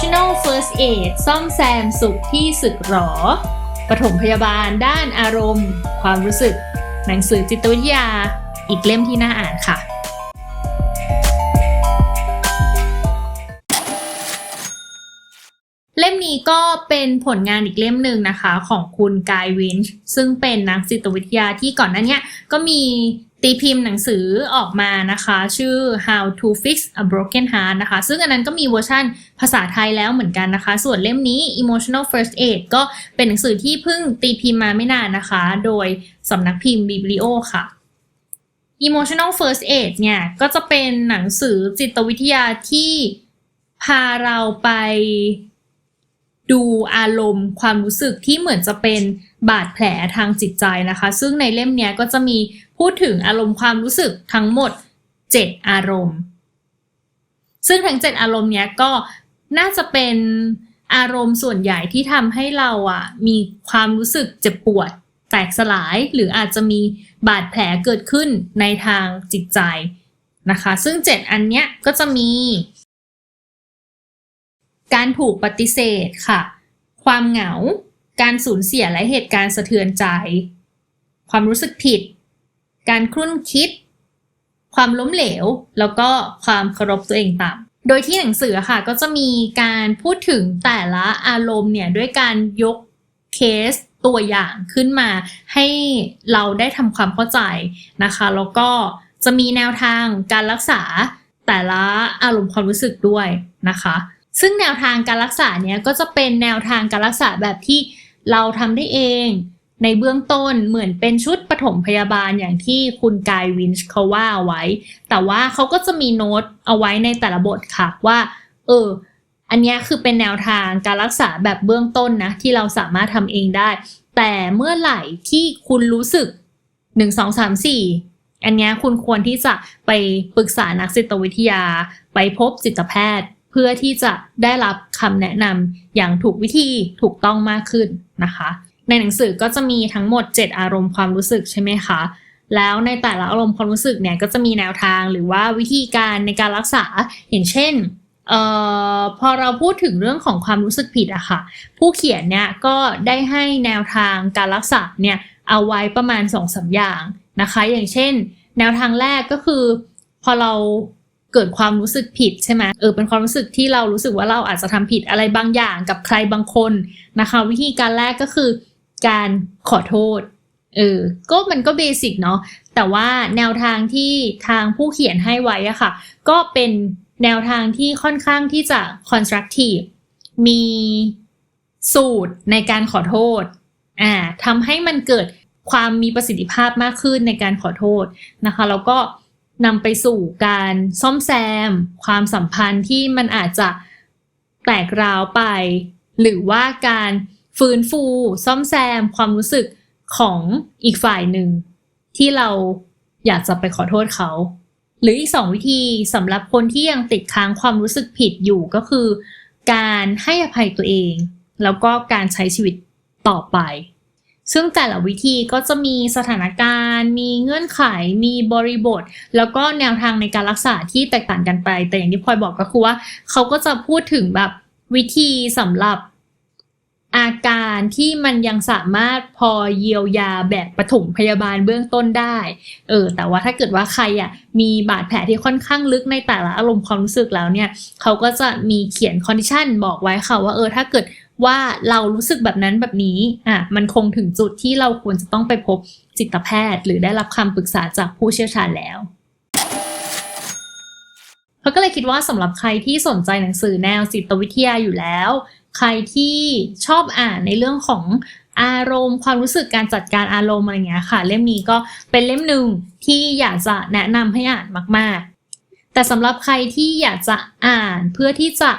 Emotional First Aid ซ่อมแซมสุขที่สึกหรอ ปฐมพยาบาลด้านอารมณ์ ความรู้สึก หนังสือจิตวิทยา อีกเล่มที่น่าอ่านค่ะ เล่มนี้ก็เป็นผลงานอีกเล่มหนึ่งนะคะ ของคุณกายวินช์ซึ่งเป็นนักจิตวิทยาที่ก่อนหน้านี้ก็มี ตีพิมพ์หนังสือออกมานะคะ ชื่อ How to Fix a Broken Heart นะคะ ซึ่งอันนั้นก็มีเวอร์ชั่นภาษาไทยแล้วเหมือนกันนะคะ ส่วนเล่มนี้ Emotional First Aid ก็เป็นหนังสือที่เพิ่งตีพิมพ์มาไม่นานนะคะ โดยสำนักพิมพ์ Biblio ค่ะ Emotional First Aid เนี่ยก็จะเป็นหนังสือจิตวิทยาที่พาเราไปดูอารมณ์ความรู้สึกที่เหมือนจะเป็นบาดแผลทางจิตใจนะคะ ซึ่งในเล่มเนี้ยก็จะมี พูดถึงอารมณ์ความรู้สึกทั้งหมด 7 อารมณ์ ซึ่งทั้ง 7 อารมณ์เนี้ยก็น่าจะเป็นอารมณ์ส่วนใหญ่ที่ทำให้เราอะมีความรู้สึกเจ็บปวด แตกสลายหรืออาจจะมีบาดแผลเกิดขึ้นในทางจิตใจนะคะ ซึ่ง 7 อันเนี้ยก็จะมี การถูกปฏิเสธค่ะ ความเหงา การสูญเสียและเหตุการณ์สะเทือนใจ ความรู้สึกผิด การครุ่นคิด ความล้มเหลว แล้วก็ความเคารพตัวเองต่ำโดยที่หนังสือค่ะก็จะมีการพูดถึงแต่ละอารมณ์เนี่ยด้วยการยกเคสตัวอย่างขึ้นมาให้เราได้ทำความเข้าใจนะคะ แล้วก็จะมีแนวทางการรักษาแต่ละอารมณ์ความรู้สึกด้วยนะคะ ซึ่งแนวทางการรักษาเนี้ยก็จะเป็นแนวทางการรักษาแบบที่เราทำได้เอง ในเบื้องต้นเหมือนเป็นชุดปฐมพยาบาลอย่างที่คุณกายวินช์เขาว่าเอาไว้ แต่ว่าเขาก็จะมีโน้ตเอาไว้ในแต่ละบทค่ะว่า เออ อันนี้คือเป็นแนวทางการรักษาแบบเบื้องต้นนะ ที่เราสามารถทำเองได้ แต่เมื่อไหร่ที่คุณรู้สึก 1 2 3 4 อันนี้คุณควรที่จะไปปรึกษานักจิตวิทยา ไปพบจิตแพทย์ เพื่อที่จะได้รับคำแนะนำอย่างถูกวิธีถูกต้องมากขึ้นนะคะ ในหนังสือก็จะมีทั้งหมด 7 อารมณ์ความรู้สึกใช่ไหมคะ แล้วในแต่ละอารมณ์ความรู้สึกเนี่ยก็จะมีแนวทางหรือว่าวิธีการในการรักษาอย่างเช่นเอ่อพอเราพูดถึงเรื่องของความรู้สึกผิดอะค่ะ ผู้เขียนเนี่ยก็ได้ให้แนวทางการรักษาเนี่ยเอาไว้ประมาณ2อสอย่างนะคะ อย่างเช่น แนวทางแรกก็คือ พอเราเกิดความรู้สึกผิดใช่ไหมเออเป็นความรู้สึกที่เรารู้สึกว่าเราอาจจะทำผิดอะไรบางอย่างกับใครบางคนนะคะ วิธีการแรกก็คือ การขอโทษเออก็มันก็เบสิกเนาะแต่ว่าแนวทางที่ทางผู้เขียนให้ไว้อะค่ะ ก็เป็นแนวทางที่ค่อนข้างที่จะ constructive มีสูตรในการขอโทษอ่าทำให้มันเกิดความมีประสิทธิภาพมากขึ้นในการขอโทษนะคะ แล้วก็นำไปสู่การซ่อมแซม ความสัมพันธ์ที่มันอาจจะแตกร้าวไป หรือว่าการ ฟื้นฟู ซ่อมแซมความรู้สึกของอีกฝ่ายหนึ่ง ที่เราอยากจะไปขอโทษเขา หรืออีกสองวิธีสำหรับคนที่ยังติดค้างความรู้สึกผิดอยู่ก็คือ การให้อภัยตัวเอง แล้วก็การใช้ชีวิตต่อไป ซึ่งแต่ละวิธีก็จะมีสถานการณ์ มีเงื่อนไข มีบริบท แล้วก็แนวทางในการรักษาที่แตกต่างกันไป แต่อย่างที่พลอยบอกก็คือว่า เขาก็จะพูดถึงแบบวิธีสำหรับ อาการที่มันยังสามารถพอเยียวยาแบบปฐมพยาบาลเบื้องต้นได้ เออ แต่ว่าถ้าเกิดว่าใครอะมีบาดแผลที่ค่อนข้างลึกในแต่ละอารมณ์ความรู้สึกแล้วเนี่ย เขาก็จะมีเขียนคอนดิชันบอกไว้ค่ะว่าเออถ้าเกิดว่าเรารู้สึกแบบนั้นแบบนี้ อะ มันคงถึงจุดที่เราควรจะต้องไปพบจิตแพทย์ หรือได้รับคำปรึกษาจากผู้เชี่ยวชาญแล้วเขาก็เลยคิดว่าสำหรับใครที่สนใจหนังสือแนวจิตวิทยาอยู่แล้ว ใครที่ชอบอ่านในเรื่องของอารมณ์ความรู้สึกการจัดการอารมณ์อะไรเงี้ยค่ะ เล่มนี้ก็เป็นเล่มหนึ่งที่อยากจะแนะนำให้อ่านมาก ๆ แต่สำหรับใครที่อยากจะอ่านเพื่อที่จะ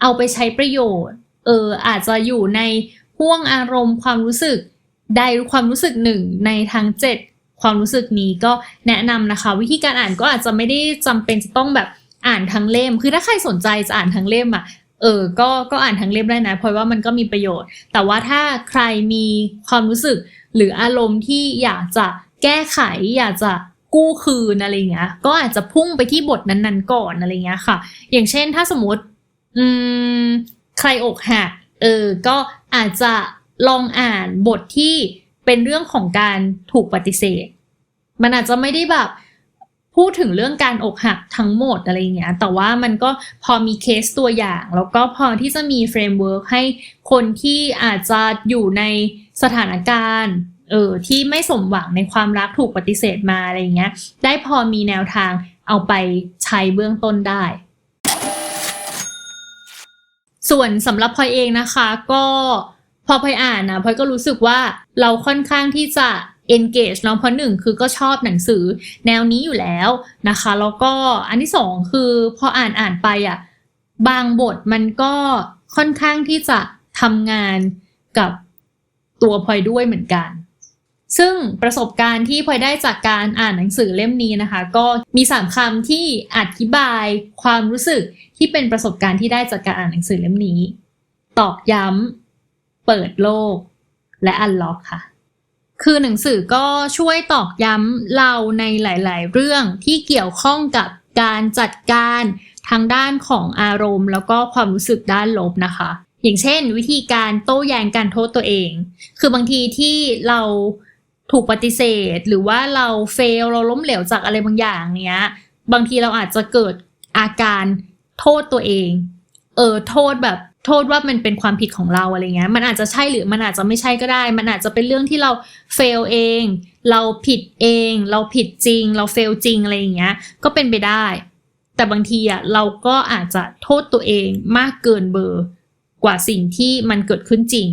เอาไปใช้ประโยชน์ เอออาจจะอยู่ในห่วงอารมณ์ความรู้สึกใดความรู้สึกหนึ่งในทั้งเจ็ดความรู้สึกนี้ก็แนะนำนะคะ วิธีการอ่านก็อาจจะไม่ได้จำเป็นจะต้องแบบอ่านทั้งเล่ม คือถ้าใครสนใจจะอ่านทั้งเล่มอะ เออ ก็ ก็อ่านทั้งเล่มได้นะ เพราะว่ามันก็มีประโยชน์ แต่ว่าถ้าใครมีความรู้สึกหรืออารมณ์ที่อยากจะแก้ไข อยากจะกู้คืนอะไรเงี้ย ก็อาจจะพุ่งไปที่บทนั้นๆก่อนอะไรเงี้ยค่ะ อย่างเช่นถ้าสมมติ อืม ใครอกหัก เออ ก็อาจจะลองอ่านบทที่เป็นเรื่องของการถูกปฏิเสธ มันอาจจะไม่ได้แบบ พูดถึงเรื่องการอกหักทั้งหมดอะไรเงี้ย แต่ว่ามันก็พอมีเคสตัวอย่าง แล้วก็พอที่จะมีเฟรมเวิร์กให้คนที่อาจจะอยู่ในสถานการณ์เออที่ไม่สมหวังในความรักถูกปฏิเสธมาอะไรเงี้ย ได้พอมีแนวทางเอาไปใช้เบื้องต้นได้ ส่วนสำหรับพลอยเองนะคะก็พอพลอยอ่านนะพลอยก็รู้สึกว่าเราค่อนข้างที่จะ engage เนาะเพราะหนึ่งคือก็ชอบหนังสือแนวนี้อยู่แล้วนะคะ แล้วก็อันที่สองคือพออ่านอ่านไปอะบางบทมันก็ค่อนข้างที่จะทำงานกับตัวพลอยด้วยเหมือนกัน ซึ่งประสบการณ์ที่พลอยได้จากการอ่านหนังสือเล่มนี้นะคะ ก็มีสามคำที่อธิบายความรู้สึกที่เป็นประสบการณ์ที่ได้จากการอ่านหนังสือเล่มนี้ ตอกย้ำเปิดโลก และอันล็อกค่ะ คือหนังสือก็ช่วยตอกย้ำเราในหลาย ๆ เรื่องที่เกี่ยวข้องกับการจัดการทางด้านของอารมณ์ แล้วก็ความรู้สึกด้านลบนะคะ อย่างเช่น วิธีการโต้แย้งการโทษตัวเอง คือบางทีที่เราถูกปฏิเสธ หรือว่าเราเฟลเราล้มเหลวจากอะไรบางอย่างเนี้ย บางทีเราอาจจะเกิดอาการโทษตัวเอง เออโทษแบบ โทษว่ามันเป็นความผิดของเราอะไรเงี้ย มันอาจจะใช่หรือมันอาจจะไม่ใช่ก็ได้ มันอาจจะเป็นเรื่องที่เราเฟลเอง เราผิดเอง เราผิดจริง เราเฟลจริงอะไรอย่างเงี้ย ก็เป็นไปได้ แต่บางทีอะเราก็อาจจะโทษตัวเองมากเกินเบอร์กว่าสิ่งที่มันเกิดขึ้นจริง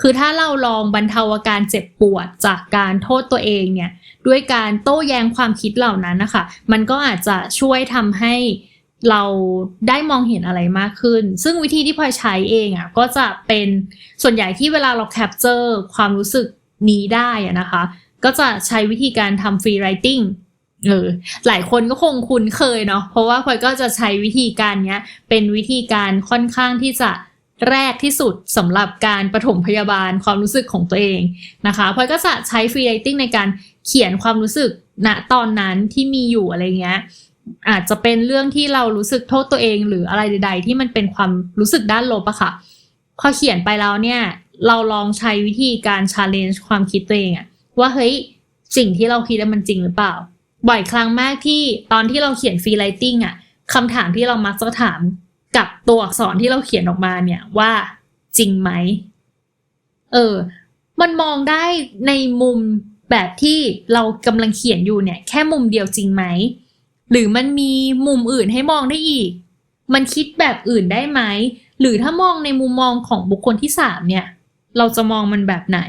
คือถ้าเราลองบรรเทาอาการเจ็บปวดจากการโทษตัวเองเนี่ย ด้วยการโต้แย้งความคิดเหล่านั้นนะคะ มันก็อาจจะช่วยทำให้ เราได้มองเห็นอะไรมากขึ้น ซึ่งวิธีที่พลอยใช้เองอะก็จะเป็นส่วนใหญ่ที่เวลาเราแคปเจอร์ความรู้สึกนี้ได้อะนะคะ ก็จะใช้วิธีการทำฟรีไรติงเออหลายคนก็คงคุ้นเคยเนาะเพราะว่าพลอยก็จะใช้วิธีการเนี้ย เป็นวิธีการค่อนข้างที่จะแรกที่สุดสำหรับการปฐมพยาบาลความรู้สึกของตัวเองนะคะพลอยก็จะใช้ฟรีไรติงในการเขียนความรู้สึกณตอนนั้นที่มีอยู่อะไรเงี้ย อาจจะเป็นเรื่องที่เรารู้สึกโทษตัวเอง หรืออะไรใด ๆ ที่มันเป็นความรู้สึกด้านลบอะค่ะ พอเขียนไปแล้วเนี่ย เราลองใช้วิธีการ challenge ความคิดตัวเองอะว่าเฮ้ยสิ่งที่เราคิดมันจริงหรือเปล่า บ่อยครั้งมากที่ตอนที่เราเขียนฟรีไรติงอะคำถามที่เรามักจะถามกับตัวอักษรที่เราเขียนออกมาเนี่ยว่าจริงไหม เออ มันมองได้ในมุมแบบที่เรากำลังเขียนอยู่เนี่ย แค่มุมเดียวจริงไหม หรือมันมีมุมอื่นให้มองได้อีก มันคิดแบบอื่นได้ไหม หรือถ้ามองในมุมมองของบุคคลที่สามเนี่ย เราจะมองมันแบบไหน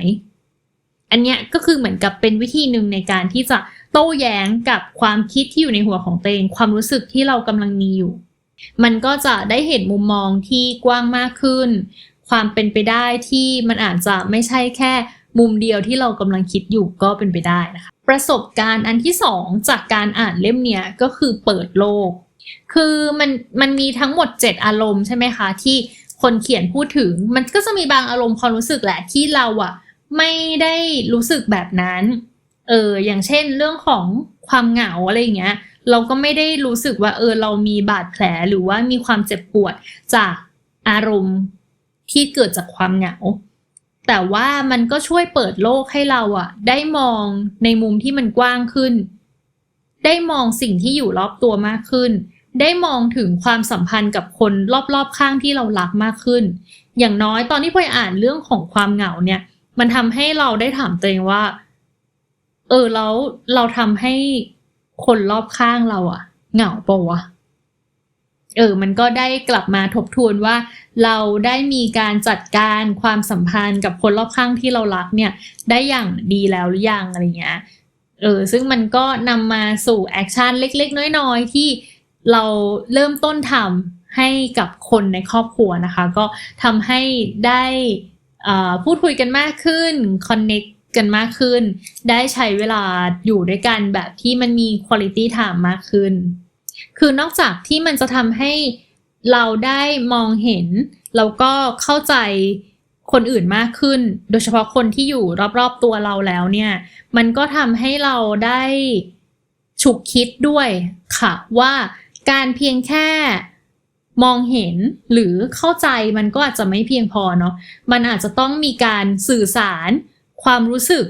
อันเนี้ยก็คือเหมือนกับเป็นวิธีหนึ่งในการที่จะโต้แย้งกับความคิดที่อยู่ในหัวของตัวเอง ความรู้สึกที่เรากำลังมีอยู่ มันก็จะได้เห็นมุมมองที่กว้างมากขึ้น ความเป็นไปได้ที่มันอาจจะไม่ใช่แค่มุมเดียวที่เรากำลังคิดอยู่ก็เป็นไปได้นะคะ ประสบการณ์อันที่สองจากการอ่านเล่มเนี้ยก็คือเปิดโลก คือมันมันมีทั้งหมด 7 อารมณ์ใช่ไหมคะ ที่คนเขียนพูดถึง มันก็จะมีบางอารมณ์ความรู้สึกแหละที่เราอะไม่ได้รู้สึกแบบนั้น เอออย่างเช่นเรื่องของความเหงาอะไรอย่างเงี้ย เราก็ไม่ได้รู้สึกว่าเออเรามีบาดแผลหรือว่ามีความเจ็บปวดจากอารมณ์ที่เกิดจากความเหงา แต่ว่ามันก็ช่วยเปิดโลกให้เราอะได้มองในมุมที่มันกว้างขึ้น ได้มองสิ่งที่อยู่รอบตัวมากขึ้น ได้มองถึงความสัมพันธ์กับคนรอบๆข้างที่เรารักมากขึ้น อย่างน้อยตอนที่พลอยอ่านเรื่องของความเหงาเนี่ย มันทำให้เราได้ถามตัวเองว่า เออแล้วเราทำให้คนรอบข้างเราอะเหงาปะวะ เออ มันก็ได้กลับมาทบทวนว่า เราได้มีการจัดการความสัมพันธ์กับคนรอบข้างที่เรารักเนี่ย ได้อย่างดีแล้วหรือยังอะไรเงี้ย เออ ซึ่งมันก็นำมาสู่แอคชั่นเล็ก ๆ น้อย ๆ ที่เราเริ่มต้นทำให้กับคนในครอบครัวนะคะ ก็ทำให้ได้พูดคุยกันมากขึ้นคอนเน็กกันมากขึ้น ได้ใช้เวลาอยู่ด้วยกันแบบที่มันมีคุณ i t y time มากขึ้น คือนอกจากที่มันจะทำให้เราได้มองเห็น แล้วก็เข้าใจคนอื่นมากขึ้น โดยเฉพาะคนที่อยู่รอบๆตัวเราแล้วเนี่ย มันก็ทำให้เราได้ฉุกคิดด้วยค่ะว่าการเพียงแค่มองเห็นหรือเข้าใจมันก็อาจจะไม่เพียงพอเนาะ มันอาจจะต้องมีการสื่อสารความรู้สึก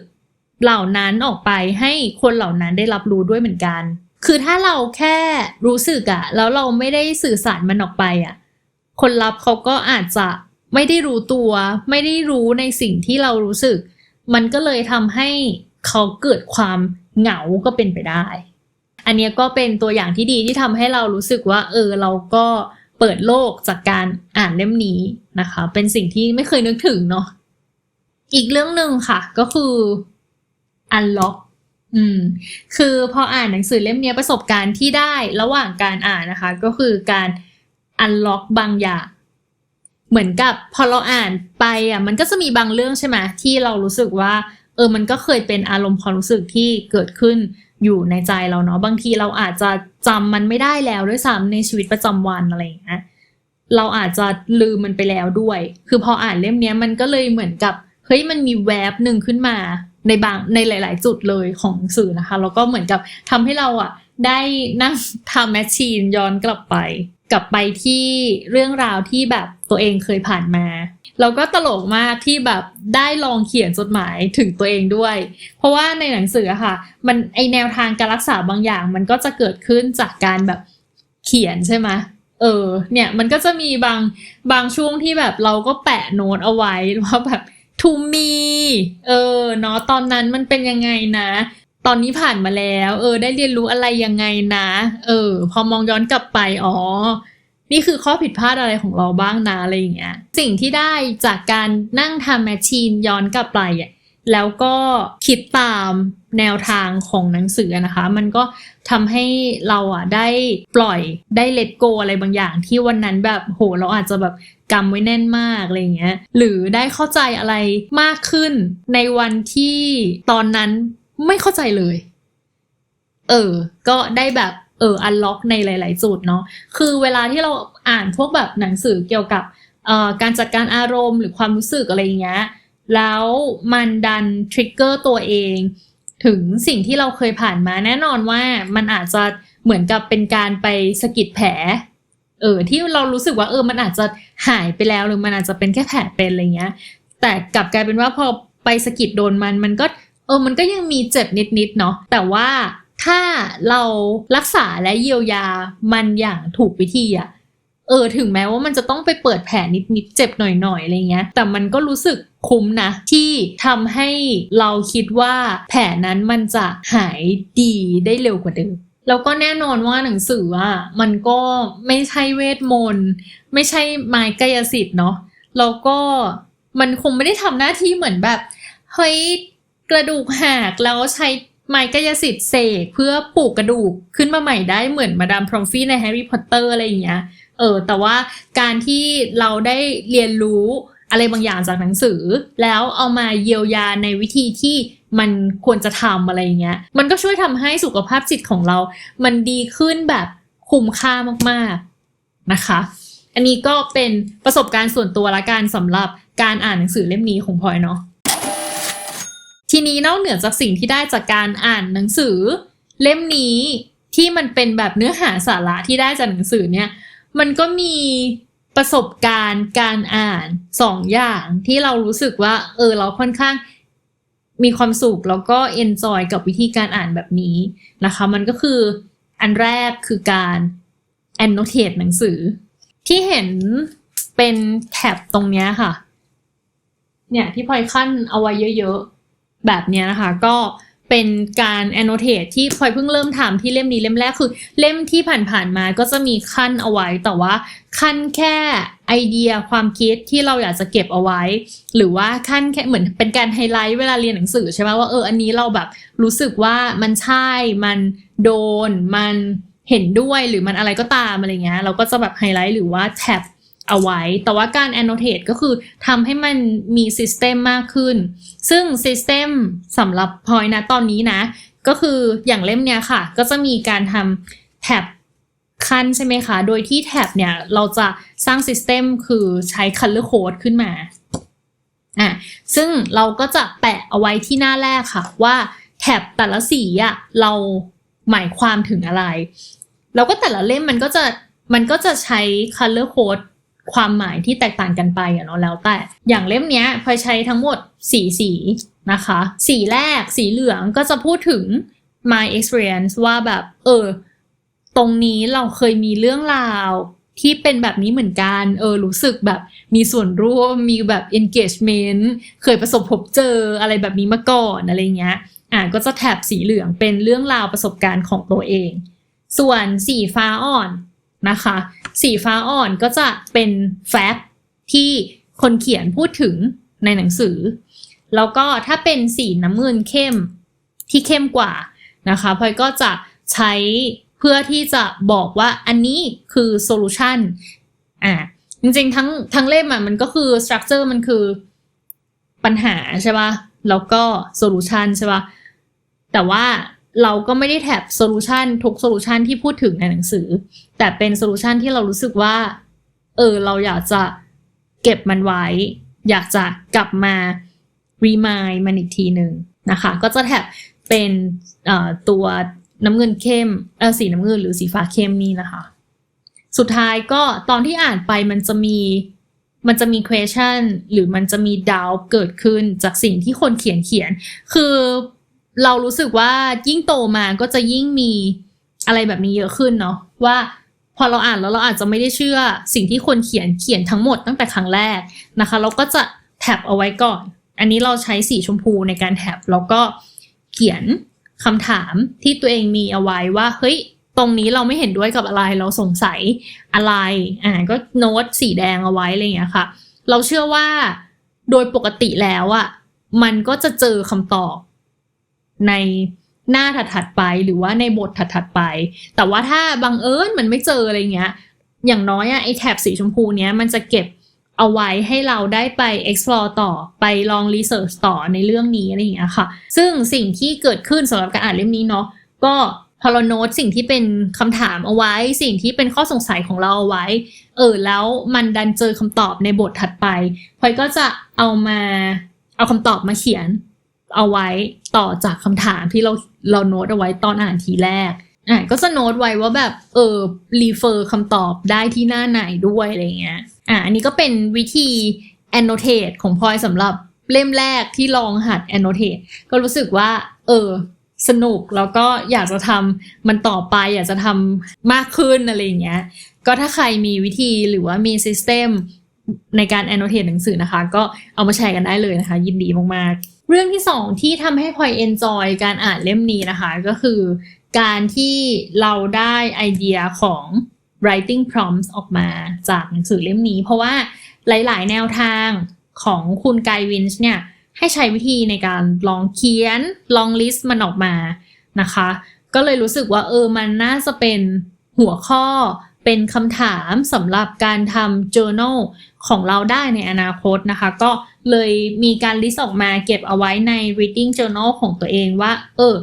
เหล่านั้นออกไปให้คนเหล่านั้นได้รับรู้ด้วยเหมือนกัน คือถ้าเราแค่รู้สึกอะแล้วเราไม่ได้สื่อสารมันออกไปอะคนรับเขาก็อาจจะไม่ได้รู้ตัว ไม่ได้รู้ในสิ่งที่เรารู้สึก มันก็เลยทำให้เขาเกิดความเหงาก็เป็นไปได้ อันนี้ก็เป็นตัวอย่างที่ดีที่ทำให้เรารู้สึกว่า เออเราก็เปิดโลกจากการอ่านเล่มนี้นะคะ เป็นสิ่งที่ไม่เคยนึกถึงเนาะอีกเรื่องหนึ่งค่ะก็คือ unlock อืม คือพออ่านหนังสือเล่มนี้ประสบการณ์ที่ได้ระหว่างการอ่านนะคะ ก็คือการ unlock บางอย่าง เหมือนกับพอเราอ่านไปอะ มันก็จะมีบางเรื่องใช่ไหมที่เรารู้สึกว่า เออ มันก็เคยเป็นอารมณ์ความรู้สึกที่เกิดขึ้นอยู่ในใจเราเนาะบางทีเราอาจจะจำมันไม่ได้แล้วด้วยซ้ำในชีวิตประจำวันอะไรอย่างเงี้ยเราอาจจะลืมมันไปแล้วด้วย คือพออ่านเล่มเนี้ยมันก็เลยเหมือนกับเฮ้ยมันมีแวบหนึ่งขึ้นมา ในบางในหลาย ๆ จุดเลยของสื่อนะคะแล้วก็เหมือนกับทำให้เราอะได้นั่งทำแมชชีนย้อนกลับไป กลับไปที่เรื่องราวที่แบบตัวเองเคยผ่านมาแล้วก็ตลกมากที่แบบได้ลองเขียนจดหมายถึงตัวเองด้วย เพราะว่าในหนังสืออะค่ะ มันไอแนวทางการรักษาบางอย่าง มันก็จะเกิดขึ้นจากการแบบเขียนใช่ไหมเออ เนี่ยมันก็จะมีบางบางช่วงที่แบบเราก็แปะโน้ตเอาไว้ว่าแบบ ทูมีเออเนาะตอนนั้นมันเป็นยังไงนะ ตอนนี้ผ่านมาแล้ว เออ ได้เรียนรู้อะไรยังไงนะ เออ พอมองย้อนกลับไป อ๋อ นี่คือข้อผิดพลาดอะไรของเราบ้างนะอะไรอย่างเงี้ย สิ่งที่ได้จากการนั่งทำแมชชีนย้อนกลับไปอะ แล้วก็คิดตามแนวทางของหนังสือนะคะ มันก็ทำให้เราอะได้ปล่อยได้เล t โกอะไรบางอย่าง ที่วันนั้นแบบโหเราอาจจะแบบกำไว้แน่นมากอะไรเงี้ย หรือได้เข้าใจอะไรมากขึ้นในวันที่ตอนนั้นไม่เข้าใจเลย เออ ก็ได้แบบเอออันล็อกในหลาย ๆ จุดเนาะ คือเวลาที่เราอ่านพวกแบบหนังสือเกี่ยวกับการจัดการอารมณ์หรือความรู้สึกอะไรเงี้ย แล้วมันดันทริกเกอร์ตัวเอง ถึงสิ่งที่เราเคยผ่านมาแน่นอนว่ามันอาจจะเหมือนกับเป็นการไปสะกิดแผลเออที่เรารู้สึกว่าเออมันอาจจะหายไปแล้วหรือมันอาจจะเป็นแค่แผลเป็นอะไรเงี้ย แต่กลับกลายเป็นว่าพอไปสะกิดโดนมันมันก็เออมันก็ยังมีเจ็บนิดๆเนาะแต่ว่าถ้าเรารักษาและเยียวยามันอย่างถูกวิธีอะ เออถึงแม้ว่ามันจะต้องไปเปิดแผลนิดๆเจ็บหน่อยๆอะไรเงี้ย แต่มันก็รู้สึกคุ้มนะ ที่ทำให้เราคิดว่าแผลนั้นมันจะหายดีได้เร็วกว่าเดิมแล้วก็แน่นอนว่าหนังสืออะมันก็ไม่ใช่เวทมนต์ไม่ใช่ไม้กายสิทธิ์เนาะแล้วก็มันคงไม่ได้ทำหน้าที่เหมือนแบบเฮ้ยกระดูกหักแล้วใช้ไม้กายสิทธิ์เสกเพื่อปลูกกระดูกขึ้นมาใหม่ได้เหมือนมาดามพรอมฟี่ในแฮร์รี่พอตเตอร์อะไรอย่างเงี้ย ออ แต่ว่าการที่เราได้เรียนรู้อะไรบางอย่างจากหนังสือ แล้วเอามาเยียวยาในวิธีที่มันควรจะทำอะไรเงี้ย มันก็ช่วยทำให้สุขภาพจิตของเรา มันดีขึ้นแบบคุ้มค่ามากๆนะคะ อันนี้ก็เป็นประสบการณ์ส่วนตัวละกันสำหรับการอ่านหนังสือเล่มนี้ของพลอยเนาะทีนี้นอกเหนือจากสิ่งที่ได้จากการอ่านหนังสือ เล่มนี้ที่มันเป็นแบบเนื้อหาสาระที่ได้จากหนังสือเนี่ย มันก็มีประสบการณ์การอ่านสองอย่างที่เรารู้สึกว่า เออ เราค่อนข้างมีความสุขแล้วก็เอนจอยกับวิธีการอ่านแบบนี้นะคะ มันก็คืออันแรกคือการ annotate หนังสือ ที่เห็นเป็นแท็บตรงเนี้ยค่ะ เนี่ยที่พลอยขั้นเอาไว้เยอะๆ แบบเนี้ยนะคะ ก็เเป็นการ annotate ที่พลอยเพิ่งเริ่มทำที่เล่มนี้เล่มแรกคือ เล่มที่ผ่านๆมาก็จะมีขั้นเอาไว้แต่ว่าขั้นแค่ไอเดียความคิดที่เราอยากจะเก็บเอาไว้ หรือว่าขั้นแค่เหมือนเป็นการไฮไลท์เวลาเรียนหนังสือใช่ไหมว่าเอออันนี้เราแบบรู้สึกว่ามันใช่มันโดนมันเห็นด้วยหรือมันอะไรก็ตามอะไรเงี้ยเราก็จะแบบไฮไลท์หรือว่าแท็บ เอาไว้ แต่ว่าการ annotate ก็คือทำให้มันมี system มากขึ้น ซึ่ง system สำหรับพอยนะตอนนี้นะ ก็คืออย่างเล่มเนี้ยค่ะ ก็จะมีการทำแท็บขั้นใช่ไหมคะ โดยที่แท็บเนี่ยเราจะสร้าง system คือใช้ color code ขึ้นมาอะซึ่งเราก็จะแปะเอาไว้ที่หน้าแรกค่ะว่าแท็บแต่ละสีอะเราหมายความถึงอะไร แล้วก็แต่ละเล่มมันก็จะมันก็จะใช้ color code ความหมายที่แตกต่างกันไปอะเนาะแล้วแต่อย่างเล่มเนี้ยพลอยใช้ทั้งหมดสีสีนะคะ สีแรกสีเหลืองก็จะพูดถึง my experience ว่าแบบเออ ตรงนี้เราเคยมีเรื่องราวที่เป็นแบบนี้เหมือนกัน เออ รู้สึกแบบมีส่วนร่วม มีแบบ engagement เคยประสบพบเจออะไรแบบนี้มาก่อนอะไรเงี้ย อ่าก็จะแถบสีเหลืองเป็นเรื่องราวประสบการณ์ของตัวเอง ส่วนสีฟ้าอ่อนนะคะ สีฟ้าอ่อนก็จะเป็นแฟกที่คนเขียนพูดถึงในหนังสือ แล้วก็ถ้าเป็นสีน้ำเงินเข้มที่เข้มกว่านะคะพลอยก็จะใช้เพื่อที่จะบอกว่าอันนี้คือโซลูชันอ่าจริงๆทั้งทั้งเล่มอะมันก็คือสตรัคเจอร์มันคือปัญหาใช่ปะ่ะแล้วก็โซลูชันใช่ปะ่ะแต่ว่า เราก็ไม่ได้แท็บโซลูชันทุกโซลูชันที่พูดถึงในหนังสือ แต่เป็นโซลูชันที่เรารู้สึกว่า เออ เราอยากจะเก็บมันไว้ อยากจะกลับมารีมายมันอีกทีหนึ่งนะคะ ก็จะแท็บเป็นตัวน้ำเงินเข้มเออสีน้ำเงินหรือสีฟ้าเข้มนี่นะคะ สุดท้ายก็ตอนที่อ่านไปมันจะมีมันจะมี question หรือมันจะมี doubt เกิดขึ้นจากสิ่งที่คนเขียนเขียน คือ เรารู้สึกว่ายิ่งโตมาก็จะยิ่งมีอะไรแบบนี้เยอะขึ้นเนาะว่าพอเราอ่านแล้วเราอาจจะไม่ได้เชื่อสิ่งที่คนเขียนเขียนทั้งหมดตั้งแต่ครั้งแรกนะคะ เราก็จะแท็บเอาไว้ก่อน อันนี้เราใช้สีชมพูในการแท็บแล้วก็เขียนคำถามที่ตัวเองมีเอาไว้ว่าเฮ้ยตรงนี้เราไม่เห็นด้วยกับอะไรเราสงสัยอะไรอ่าก็โน้ตสีแดงเอาไว้อะไรอย่างเงี้ยค่ะ เราเชื่อว่าโดยปกติแล้วอะ่ะมันก็จะเจอคำตอบ ในหน้าถัดๆไปหรือว่าในบทถัดๆไป แต่ว่าถ้าบังเอิญมันไม่เจออะไรเงี้ย อย่างน้อยอะไอแท็บสีชมพูเนี้ยมันจะเก็บเอาไว้ให้เราได้ไป explore ต่อไปลอง research ต่อในเรื่องนี้อะไรอย่างเงี้ยค่ะ ซึ่งสิ่งที่เกิดขึ้นสำหรับการอ่านเล่มนี้เนาะก็พอเราโน้ตสิ่งที่เป็นคำถามเอาไว้ สิ่งที่เป็นข้อสงสัยของเราเอาไว้ เออแล้วมันดันเจอคำตอบในบทถัดไปพลอยก็จะเอามาเอาคำตอบมาเขียน เอาไว้ต่อจากคำถามที่เราเราโน้ตเอาไว้ตอนอ่านทีแรกอะก็จะโน้ตไว้ว่าแบบเออรีเฟอร์คำตอบได้ที่หน้าไหนด้วยอะไรเงี้ยอะอันนี้ก็เป็นวิธี annotate ของพลอยสำหรับเล่มแรกที่ลองหัด annotate ก็รู้สึกว่า เออ สนุกแล้วก็อยากจะทำมันต่อไปอยากจะทำมากขึ้นอะไรเงี้ย ก็ถ้าใครมีวิธีหรือว่ามี system ในการ annotate หนังสือนะคะ ก็เอามาแชร์กันได้เลยนะคะ ยินดีมากๆ เรื่องที่สองที่ทำให้พลอยเอนจอยการอ่านเล่มนี้นะคะ ก็คือการที่เราได้ไอเดียของ writing prompts ออกมาจากหนังสือเล่มนี้ เพราะว่าหลาย ๆ แนวทางของคุณไกวินช์เนี่ย ให้ใช้วิธีในการลองเขียน ลองลิสต์มันออกมานะคะ ก็เลยรู้สึกว่าเออมันน่าจะเป็นหัวข้อ เป็นคำถามสำหรับการทำ journal ของเราได้ในอนาคตนะคะ ก็เลยมีการลิสต์ออกมาเก็บเอาไว้ใน reading journal ของตัวเองว่า เออ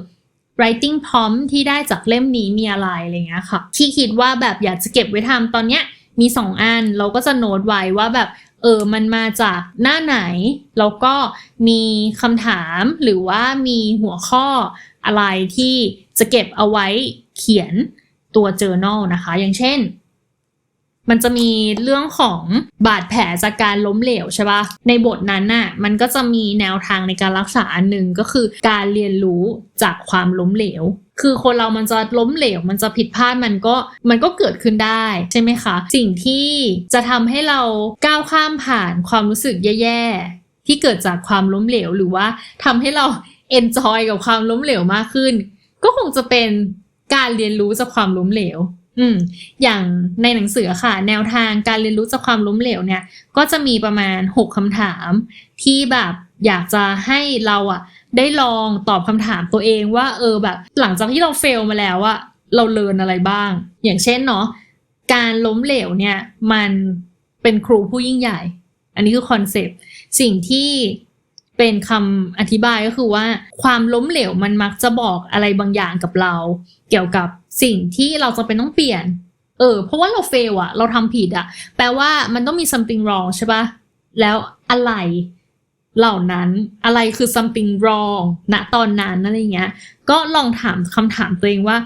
writing prompt ที่ได้จากเล่มนี้มีอะไรอะไรเงี้ยค่ะที่คิดว่าแบบอยากจะเก็บไว้ทำตอนเนี้ยมีสองอันเราก็จะโน้ตไว้ว่าแบบเออมันมาจากหน้าไหน แล้วก็มีคำถามหรือว่ามีหัวข้ออะไรที่จะเก็บเอาไว้เขียน ตัว journal นะคะ อย่างเช่น มันจะมีเรื่องของบาดแผลจากการล้มเหลวใช่ปะในบทนั้นน่ะมันก็จะมีแนวทางในการรักษาอันหนึ่งก็คือการเรียนรู้จากความล้มเหลว คือคนเรามันจะล้มเหลว มันจะผิดพลาดมันก็มันก็เกิดขึ้นได้ใช่ไหมคะ สิ่งที่จะทำให้เราก้าวข้ามผ่านความรู้สึกแย่ๆที่เกิดจากความล้มเหลว หรือว่าทำให้เราเอนจอยกับความล้มเหลวมากขึ้น ก็คงจะเป็น การเรียนรู้จากความล้มเหลว อืม อย่างในหนังสือค่ะ แนวทางการเรียนรู้จากความล้มเหลวเนี่ย ก็จะมีประมาณ6คำถาม ที่แบบอยากจะให้เราอะได้ลองตอบคำถามตัวเองว่า เออแบบ หลังจากที่เราเฟลมาแล้วอะเราเรียนอะไรบ้าง อย่างเช่นเนาะการล้มเหลวเนี่ย มันเป็นครูผู้ยิ่งใหญ่ อันนี้คือคอนเซปต์สิ่งที่ เป็นคำอธิบายก็คือว่า ความล้มเหลวมันมักจะบอกอะไรบางอย่างกับเรา เกี่ยวกับสิ่งที่เราจะเป็นต้องเปลี่ยน เออ เพราะว่าเราเฟลอะเราทำผิดอะแปลว่ามันต้องมี something wrong ใช่ปะแล้วอะไรเหล่านั้นอะไรคือ something wrong ณตอนนั้นอะไรเงี้ย ก็ลองถามคำถามตัวเองว่า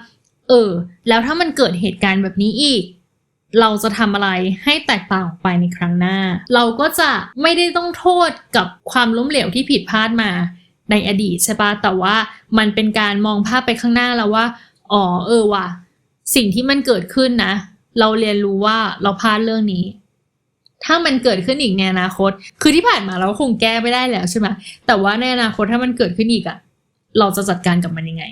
เออ แล้วถ้ามันเกิดเหตุการณ์แบบนี้อีก เราจะทำอะไรให้แตกต่างออกไปในครั้งหน้า เราก็จะไม่ได้ต้องโทษกับความล้มเหลวที่ผิดพลาดมาในอดีตใช่ปะแต่ว่ามันเป็นการมองภาพไปข้างหน้าแล้วว่าอ๋อเออว่ะสิ่งที่มันเกิดขึ้นนะ เราเรียนรู้ว่าเราพลาดเรื่องนี้ ถ้ามันเกิดขึ้นอีกในอนาคต คือที่ผ่านมาเราก็คงแก้ไม่ได้แล้วใช่ไหมแต่ว่าในอนาคตถ้ามันเกิดขึ้นอีกอะเราจะจัดการกับมันยังไง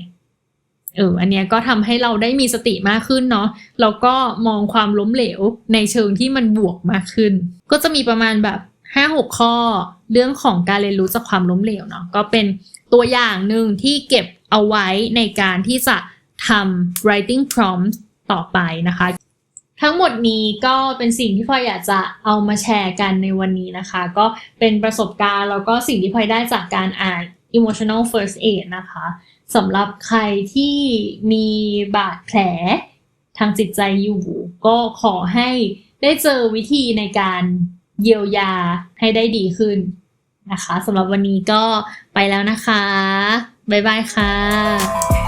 เอออันเนี้ยก็ทำให้เราได้มีสติมากขึ้นเนาะแล้วก็มองความล้มเหลวในเชิงที่มันบวกมากขึ้น ก็จะมีประมาณแบบห้าหกข้อเรื่องของการเรียนรู้จากความล้มเหลวเนาะก็เป็นตัวอย่างหนึ่งที่เก็บเอาไว้ในการที่จะทำ writing prompt ต่อไปนะคะ ทั้งหมดนี้ก็เป็นสิ่งที่พลอยอยากจะเอามาแชร์กันในวันนี้นะคะ ก็เป็นประสบการณ์แล้วก็สิ่งที่พลอยได้จากการอ่าน emotional first aid นะคะ สำหรับใครที่มีบาดแผลทางจิตใจอยู่ ก็ขอให้ได้เจอวิธีในการเยียวยาให้ได้ดีขึ้นนะคะสำหรับวันนี้ก็ไปแล้วนะคะ บ๊ายบายค่ะ